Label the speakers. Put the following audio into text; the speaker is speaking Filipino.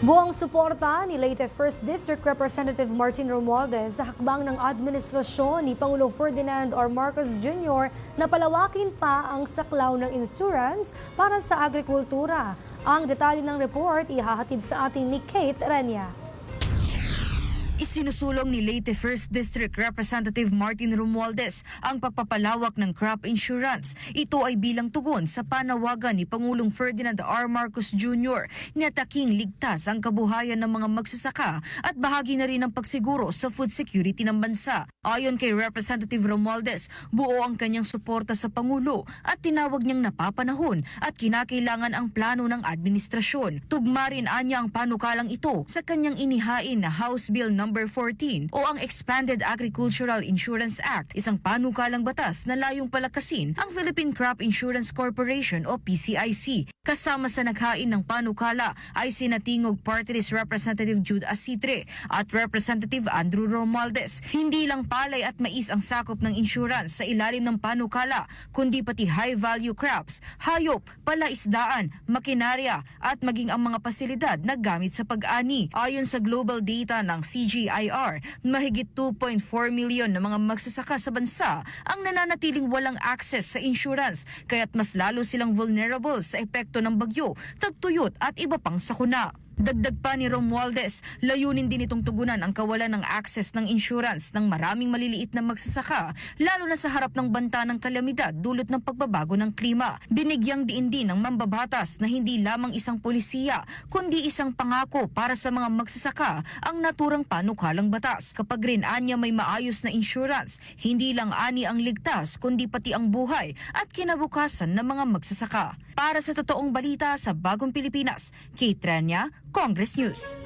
Speaker 1: Buong suporta ni late 1st District Representative Martin Romualdez sa hakbang ng administrasyon ni Pangulong Ferdinand R. Marcos Jr. na palawakin pa ang saklaw ng insurance para sa agrikultura. Ang detalye ng report ihahatid sa atin ni Kate Renya.
Speaker 2: Isinusulong ni Leyte 1st District Representative Martin Romualdez ang pagpapalawak ng crop insurance. Ito ay bilang tugon sa panawagan ni Pangulong Ferdinand R. Marcos Jr. na taking ligtas ang kabuhayan ng mga magsasaka at bahagi na rin ng pagsiguro sa food security ng bansa. Ayon kay Representative Romualdez, buo ang kanyang suporta sa Pangulo at tinawag niyang napapanahon at kinakailangan ang plano ng administrasyon. Tugma rin anya ang panukalang ito sa kanyang inihain na House Bill No. 14 o ang Expanded Agricultural Insurance Act, isang panukalang batas na layong palakasin ang Philippine Crop Insurance Corporation o PCIC. Kasama sa naghain ng panukala ay sinatingog Party Representative Jude Asitre at Representative Andrew Romualdez. Hindi lang palay at mais ang sakop ng insurance sa ilalim ng panukala, kundi pati high-value crops, hayop, palaisdaan, makinarya at maging ang mga pasilidad na gamit sa pag-ani. Ayon sa global data ng CGIR, mahigit 2.4 milyon na mga magsasaka sa bansa ang nananatiling walang access sa insurance kaya't mas lalo silang vulnerable sa epekto ng bagyo, tagtuyot at iba pang sakuna. Dagdag pa ni Romualdez, layunin din itong tugunan ang kawalan ng access ng insurance ng maraming maliliit na magsasaka, lalo na sa harap ng banta ng kalamidad dulot ng pagbabago ng klima. Binigyang diin din ng mambabatas na hindi lamang isang polisiya, kundi isang pangako para sa mga magsasaka ang naturang panukalang batas. Kapag rin anya may maayos na insurance, hindi lang ani ang ligtas, kundi pati ang buhay at kinabukasan ng mga magsasaka. Para sa totoong balita sa Bagong Pilipinas, Kate Rania, Congress News.